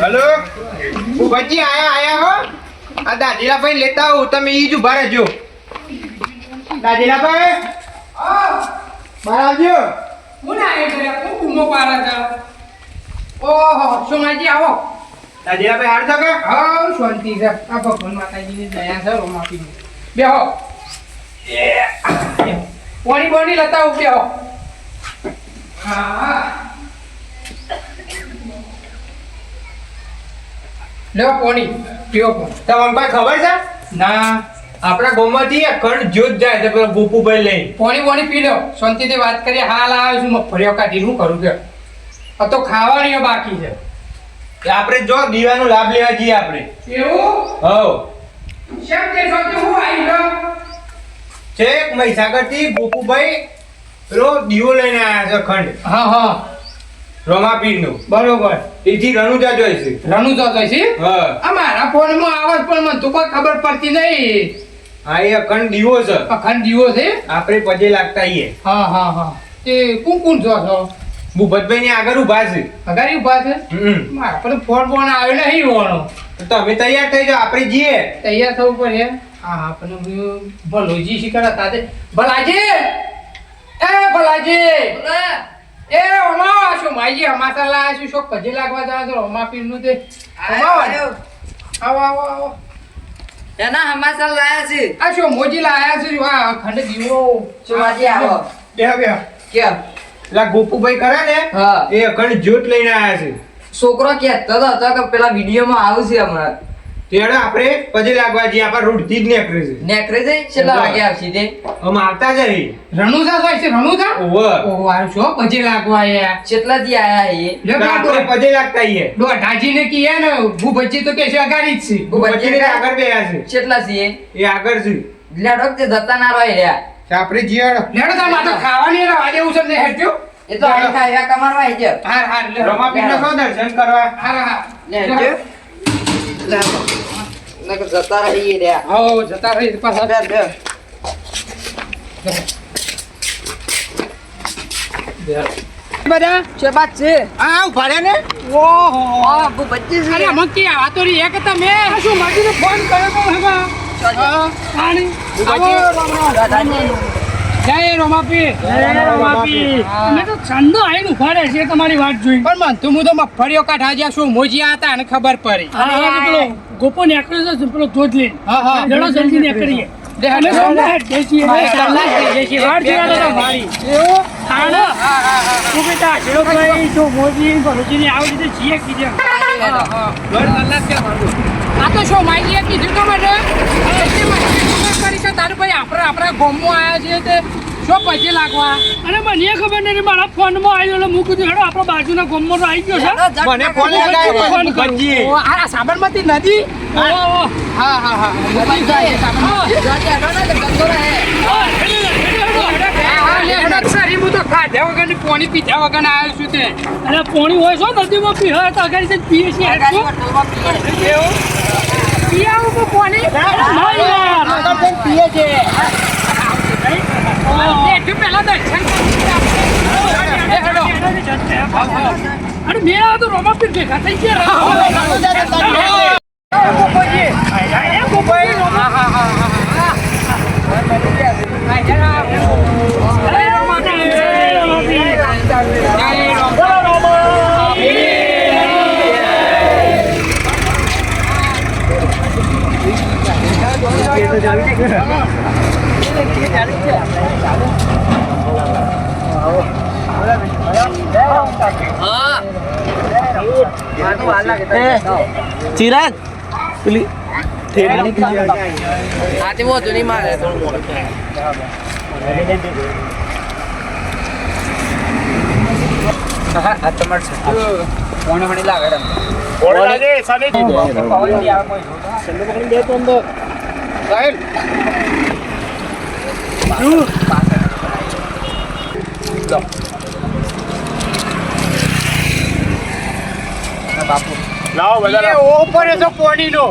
Hello? Bhupatji આયા આયા હો? આ દાદીલા ભાઈ લેતા આવું તમે ઈ જ ઊભા રહેજો. દાદીલા ભાઈ બહાર આવજો. કોણ આવે છે હું બૂમો પાડે છે? ઓહો સોમાજી આવો. દાદીલા ભાઈ હાર શકે હા શાંતિ છે. આ ભગવાન માતાજીની દયા છે રોમાપી બેહો. પોણી બોણી લતા ઉપ્યો હા. લ્યો પોણી પીઓ પોણી. ભાઈ ખબર છે? ના. આપણા ગામમાંથી અખંડ જ્યોત જાય છે પેલા ગોપુભાઈ લઈ. પોણી બોણી પી લો. શાંતિથી વાત કરીએ. હાલ આવે છું મગફળીઓ કાઢી શું કરું કે? આ તો ખાવાની બાકી છે. આપણે જો દીવાનો લાભ લેવા જઈએ આપણે. એવું? હવ. શેમ તે કે હું આવી ગયો? છેક મહીસાગરથી ગોપુભાઈ રો દીવો લઈને આવ્યા છે અખંડ હા હા. રોમાપીરનું. બરોબર. એથી રણુજા જોઈશે રણુજા છે? હા. મારા ફોનમાં આવાજ પણ મને તો કોઈ ખબર પડતી નહીં. હા એ અખંડ દીવો છે. અખંડ દીવો છે? આપણે પજે લાગતા આઈએ. હા હા હા. એ કોણ કોણ જો છો? ભૂપતભાઈ ની આગળ ઊભા છે. આગળ ઊભા છે. મારા પર ફોન ફોન આવ્યો નહીં હોવાનો. તમે તૈયાર થઈ જાઓ આપણે જઈએ. તૈયાર થવું પડે. હા હા પણ હું ભલોજી શીખર તાતે ભલાજી! એ ભલાજી! એ ઓમા આશો માજી અમાસા લાયા છું શોક કજે લાગવા જવા તો ઓમા પીરનું તે. ઓમા આવો આવો આવો. એના હમાસા લાયા છે. આ શો મોજી લાયા છે આ ખંડ દીવો શિવાજી આવો. બે બે કે પેલા ગોપુભાઈ કરે ને હા. એ અખંડ જ્યોત લઈને આવ્યા છે. છોકરો કે તદ હતા કે પેલા વિડીયોમાં આવશે હમણાં. ત્યારે આપણે પજે લાગવા જઈએ આપણા થી જ નેકરે છે. નેકરે છે? છેલ્લા વાગે આવશે તે. હમ આવતા જઈ રણુજા હોય છે રણુજા? ઓવર ઓહો આ શું ભજી લાગવા આયા? છેટલાથી આયા એ. લે આપણે પજે લાગતા આઈએ. દોઢાજી ને કીએ ને ભૂ ભજી તો કે છે અગાડી જ છે. ને આગળ. બેયા છે. છેટલા છીએ એ. આગળ છે. લેડો તે જતા ના રહે રહ્યા. આપણે જઈએ લેડો તા માતો ખાવાની રવા દેવું છે ને હેટ્યો એ તો અહીં ખાયા કમારવા આવી જ હાર હાર રમા રમાપીરનો શું દર્શન કરવા? હાર હાર. લે જો નકર જતા રહીએ જતા પાછા. બધા? છે બાત છે. આ ઊભા ને? ઓહો. આ બુ બચ્ચી અરે છે મંકી આ તો રી એક તમે શું માજીને ફોન કર્યો તો હેગા પાણી. રામ રામ દાદાજી જય રોમાપી. જય રોમાપી. અમે તો છંદો આઈને ઊભા રહે છે તમારી વાત જોઈ પણ મન તું તો મગફળીઓ કાઢા જ્યાં શું મોજિયા હતા અને ખબર પડી. પેલો ગોપો નીકળ્યો છે પેલો ધોધ હા હા. જડો જલ્દી નીકળીએ. હા, હા, હું આ તો શું માહિતી કીધું તો છે તારું ભાઈ આપણે આપણા ગોમમાં આવ્યા છીએ તે શું પછી લાગવા. અને મને ખબર નથી મારા ફોનમાં આવ્યો એટલે મૂકું છું હેડો આપણો બાજુના ગામમાં આવી ગયો છે. મને ફોન લગાવ્યો ફોન કરો. ભૂપતજીએ. ઓ, આ સાબરમતી નદી. હા હા હા. મોબાઈલ જાય સાબરમતી. જાતે હટો ને ગંદો હા, હેડો, હેડો, હેડો, હેડો. હા, હા, હેડો. હું પોણી પીધા વગર આવ્યો છું તે. અને પોણી હોય છો નદીમાં પીવા તો આગળ પીએ છીએ. હેડ પીએ. આવું હું પોણી. પીએ છે. અરે મેં આ તો રોમાપીર ભેગા થઈ ગયા હા મારે તો વાર લાગે ચિરાગ? પેલી હા. તે વધુ નહીં મારે થોડું મોડું આ તમારે ફોન ફોન લાગે એ ઓ પડે તો પોણીનો.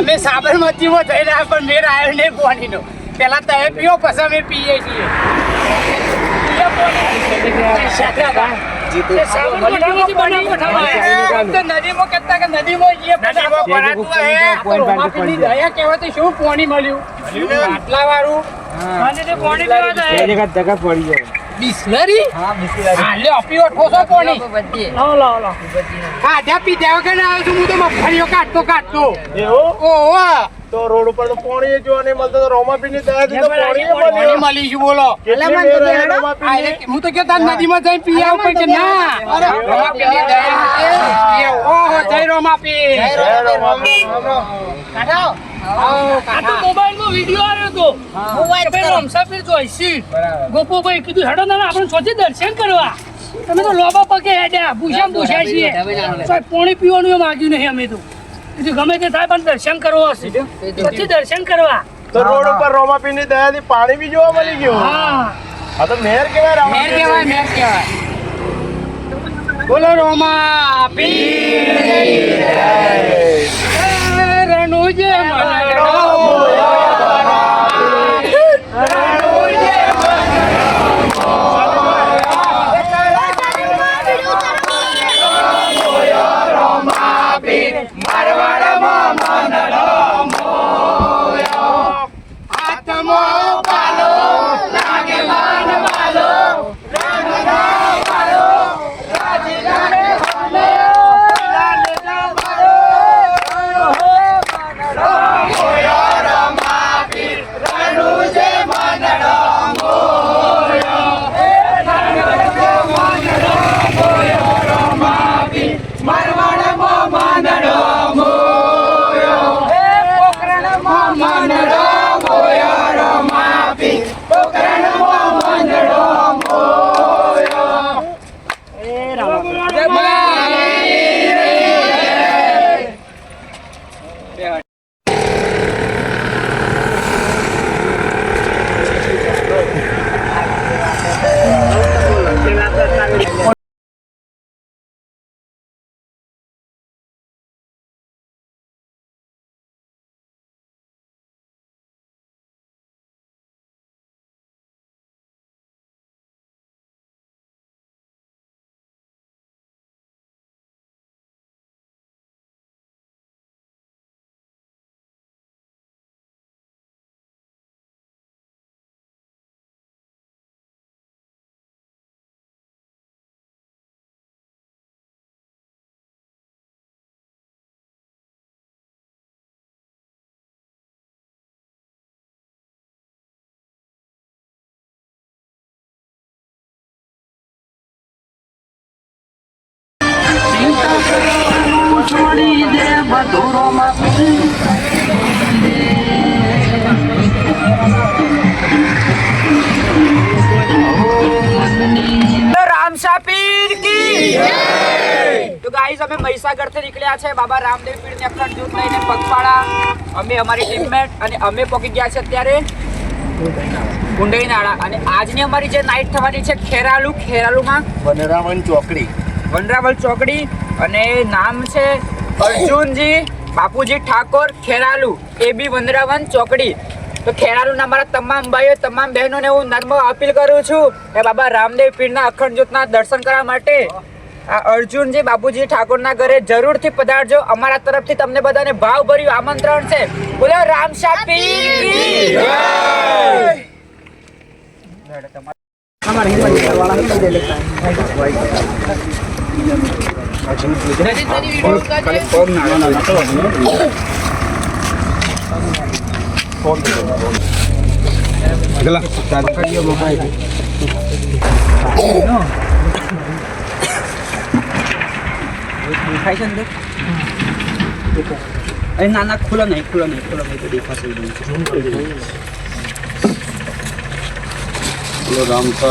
અમે સાબરમતીમાં થઈને આ પણ મેર આવ્યો નહીં પોણીનો. પેલા તમે પીઓ પછી અમે પીએ છીએ. પીએ પોણી. એ સાબરમતીમાંથી બનાવો ઠાવા. આમ તો નદીમાં કહેતા કે નદીમાં જઈએ પછી આમાં ભરાતું હે. આ તો રોમાપીરની દયા કહેવાથી શું પોણી મળ્યું? આટલા વાળું તે પોણી બિસ્લરી? હા ઠોસો. ખાધા પીધા વગર ના આવ્યો છું? હું તો મગફળીઓ કાઢતો કાઢતો. ઓહો તો રોડ ઉપર તો પાણી જો નહીં મળતો તો રોમાપીની દયાથી તો પાણી પોણી મળી છે બોલો હે? હું તો કહેતા નદીમાં જઈને પી આવું પણ કે ના. દયા. ઓહો જય જય રોમાપી. આવો, આ તો. મોબાઈલમાં વીડિયો આવ્યો જોઈશી. ગોપુભાઈ કીધું હેડો ના આપણે સોચી દર્શન કરવા. તમે તો લોબા પગે હેડ્યા ભૂસામ ભૂસાય છીએ. સાહેબ પાણી પીવાનું માગ્યું નહીં અમે તો. કીધું ગમે તે થાય પણ દર્શન કરવા હશે. પછી દર્શન કરવા. તો રોડ ઉપર રોમાપીની દયાથી પાણી બી જોવા મળી ગયું. હા. આ તો મેર કેવાય મેર કહેવાય મેર કહેવાય. બોલો રોમાપી રણુજે મને આત્મો ગાઈસ અમે મહીસાગરથી નીકળ્યા છે. બાબા રામદેવ પીર ને અખંડ જૂથ લઈને પગપાળા. અમે અમારી ટીમમેટ અને અમે પહોંચી ગયા છે અત્યારે કુંડઈ નાળા અને આજની અમારી જે નાઇટ થવાની છે ખેરાલુ ખેરાલુમાં વનરાવન ચોકડી. વનરાવલ ચોકડી. અને નામ છે અર્જુનજી બાપુજી ઠાકોર ખેરાલુ એ બી વનરાવન ચોકડી. તો ખેરાલુના મારા તમામ ભાઈઓ તમામ બહેનોને હું નર્મ અપીલ કરું છું એ બાબા રામદેવ પીરના અખંડ જ્યોતના દર્શન કરવા માટે આ અર્જુનજી બાપુજી ઠાકોરના ઘરે જરૂરથી પધારજો. અમારા તરફથી તમને બધાને ભાવભર્યું આમંત્રણ છે. બોલો રામશા પીર খাইছেন এই না না খোলা নাই খোলা নাই খোলা নাই তো দেখা রামটা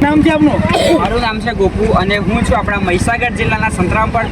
નામ છે આપનું? મારું નામ છે ગોકુ અને હું છું આપણા મહીસાગર જિલ્લાના સંતરામપર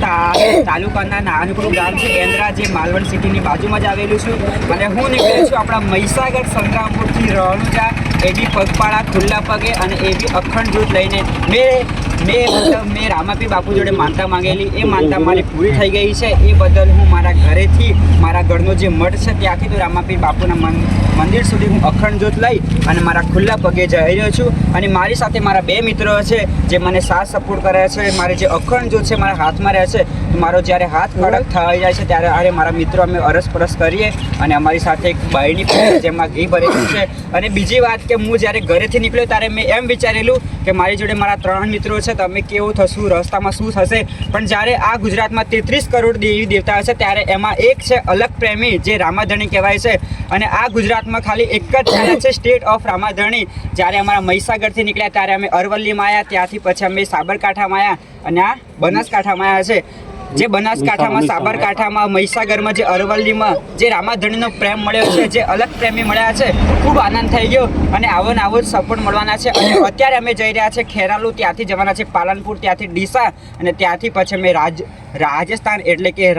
તાલુકાના નાનકડું ગામ છે કેન્દ્રા, જે માલવણ સિટીની બાજુમાં જ આવેલું છું. અને હું નીકળ્યો છું આપણા મહીસાગર સંતરામપુરથી રણુજા એ પગપાળા, ખુલ્લા પગે અને એ અખંડ જૂથ લઈને મેં મેં મતલબ મેં રામાપી બાપુ જોડે માનતા માંગેલી. એ માનતા મારી પૂરી થઈ ગઈ છે. એ બદલ હું મારા ઘરેથી, મારા ઘરનો જે મઠ છે ત્યાંથી તો રામાપી બાપુના મન- મંદિર સુધી હું અખંડ જ્યોત લઈ અને મારા ખુલ્લા પગે જઈ રહ્યો છું. અને મારી સાથે મારા બે મિત્રો છે જે મને સાથ સપોર્ટ કરે છે. મારે જે અખંડ જ્યોત છે મારા હાથમાં રહે છે. મારો જ્યારે હાથ કડક થઈ જાય છે ત્યારે અરે મારા મિત્રો, અમે અરસપરસ કરીએ અને અમારી સાથે એક બાયની જેમાં ઘી ભરેલું છે. અને બીજી વાત કે હું જ્યારે ઘરેથી નીકળ્યો ત્યારે મેં એમ વિચારેલું કે મારી જોડે મારા ત્રણ મિત્રો છે તો અમે કેવું થશું, રસ્તામાં શું થશે? પણ જ્યારે આ ગુજરાતમાં તેત્રીસ કરોડ દેવી દેવતા છે, ત્યારે એમાં એક છે અલગ પ્રેમી, જે રામાધણી કહેવાય છે. અને આ ગુજરાતમાં ખાલી એક જ ચાલે છે સ્ટેટ ઓફ રામાધણી. જ્યારે અમારા મહીસાગરથી નીકળ્યા, ત્યારે અમે અરવલ્લીમાં આવ્યા ત્યાંથી પછી અમે સાબરકાંઠામાં આવ્યા અને આ બનાસકાંઠામાં આવ્યા છે. જે બનાસકાંઠામાં સાબરકાંઠામાં મહીસાગરમાં જે અરવલ્લીમાં જે રામાધણીનો પ્રેમ મળ્યો છે જે અલગ પ્રેમી મળ્યા છે ખૂબ આનંદ થઈ ગયો અને આવો ને આવો જ સપોર્ટ મળવાના છે અને અત્યારે અમે જઈ રહ્યા છે ખેરાલુ ત્યાંથી જવાના છે પાલનપુર ત્યાંથી ડીસા અને ત્યાંથી પછી અમે રાજ રાજસ્થાન એટલે કે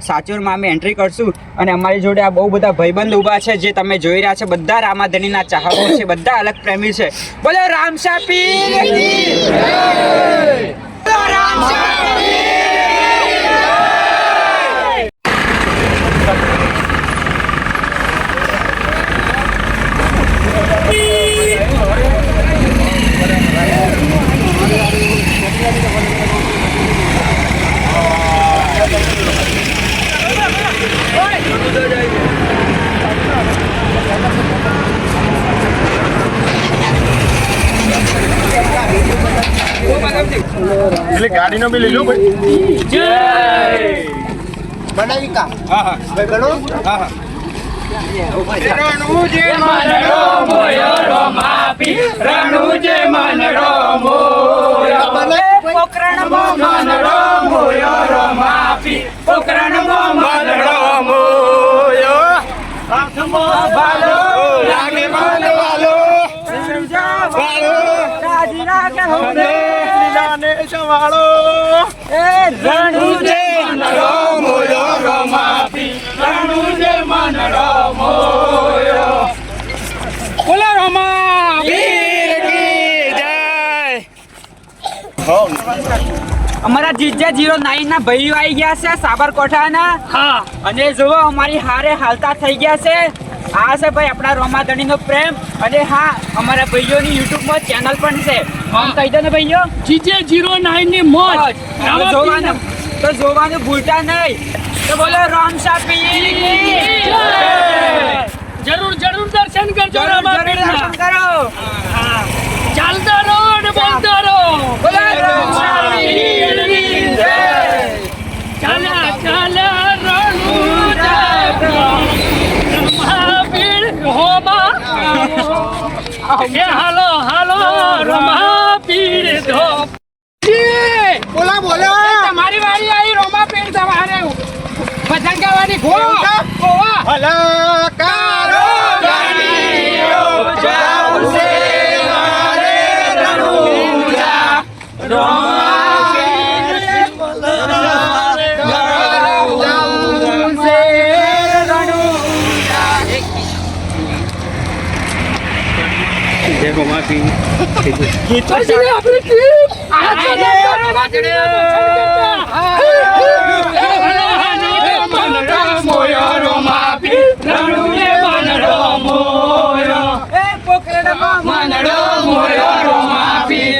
સાચોરમાં અમે એન્ટ્રી કરશું અને અમારી જોડે આ બહુ બધા ભાઈબંધ ઊભા છે જે તમે જોઈ રહ્યા છે બધા રામાધણીના ચાહકો છે બધા અલગ પ્રેમી છે બોલો રામ પીર બોલો ગાડીનો બી લઈ લો જય! બનાવી કા? હા હા. ભાઈ ગણો. હા હા. બોલો અમારા જીજે જીરો નાઇન ના ભાઈઓ આવી ગયા છે સાબરકોઠાના. હા. અને જુઓ અમારી હારે હાલતા થઈ ગયા છે. આ છે ભાઈ આપણા રોમાધણીનો પ્રેમ. અને હા અમારા ભાઈઓની યુટ્યુબમાં ચેનલ પણ છે. આમ કહી દો ને ભાઈઓ. જીજે જીરો નાઇનની મોજ. જોવાનું તો જોવાનું ભૂલતા નહીં. તો બોલો રામ સાપી જરૂર જરૂર દર્શન કરજો રામા. દર્શન કરો. ચાલતા રહો અને બોલતા રહો. બોલો રામ સાપી ચાલ્યા ચાલ્યા રણુજા રમાપીર હોમા હાલો હાલો રમાપીર ધો. બોલા બોલા તમારી વાળી આવી રોમા પેડ તમારે ભજન ગાવાની ગો ગોવા અલકારો ગાડીઓ જાવશે મારે રણુજા જાવશે પછી આપણે ટ્રીપ આ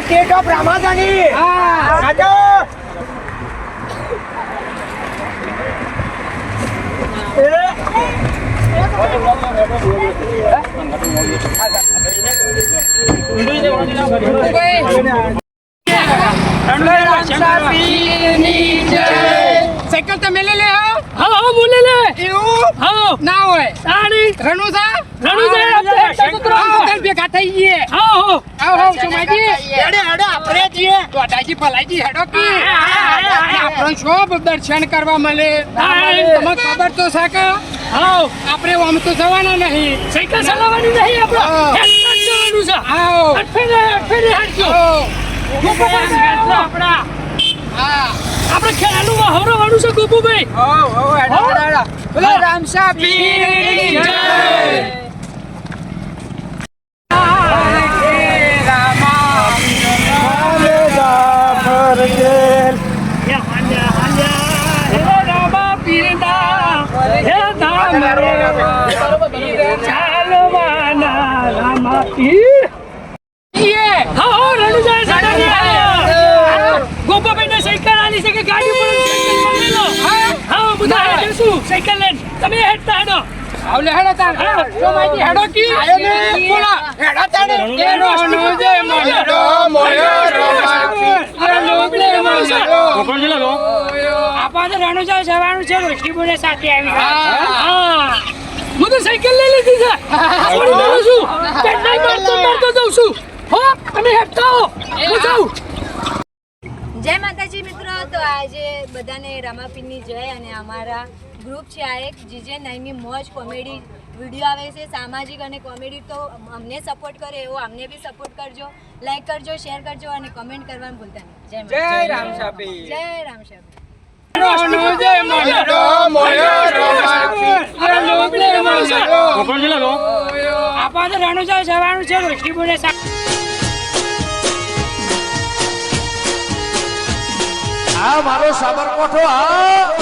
સ્ટેટ ઓફ રામાધણી હા. આજો સાયકલ તમે લઈ લે હો. હા હા બોલે લે. એવું? હા. ના હોય. સાડી રણુસા રણુજા? આપણે હેડતા તો કરો. આવો કાલ ભેગા થઈ જઈએ હા હા. આવો આવો સોમાજી હેડે હેડે આપણે જઈએ તો અડાજી ભલાજી હેડો કી. આપણો શોભ દર્શન કરવા મળે. તમને ખબર તો છે કે આપણે આમ તો જવાના નહીં. સાયકલ ચલાવવાની નહીં આપણે. હા. હેડતા જ જવાનું છે આવો અઠફેરે અઠફેરે હેડજો આપણા. હા. આપણે ખેલાનું હવરવાનું છે ગોપુભાઈ. હો હો હેડા હેડા હેડો. બોલો રામ સાહેબ જય. આલી છે કે ગાડી પર સાયકલ મેલો હા? બધા હેડે શું સાયકલ લઈને. તમે હેડતા હેડો. આવલે હેડો તાર. સોમાજી હેડો કી. બોલો હેડો તાર. એ રોનો જે મોયરો મોયરો લો આપા તો રાણો જાવ જવાનું છે રોશનીબોને સાથે આવી હા. હા. હું તો સાયકલ લઈ લીધી છે. છોડી દઉં છું. ચેન્નાઈ મારતો મારતો જઉં છું. હો તમે હેડતા હો. હું જાઉં. જય માતાજી મિત્રો તો આજે બધાને રામાપીરની જય અને અમારા ગ્રુપ છે આ એક જીજે નાઈની મોજ કોમેડી વીડિયો આવે છે સામાજિક અને કોમેડી તો અમને સપોર્ટ કરે એવો અમને બી સપોર્ટ કરજો લાઈક કરજો શેર કરજો અને કમેન્ટ કરવાનું ભૂલતા નહીં. જય. રામસા જય રામ આપણે રણુજા જવાનું છે આ મારો સાબરકોઠો આ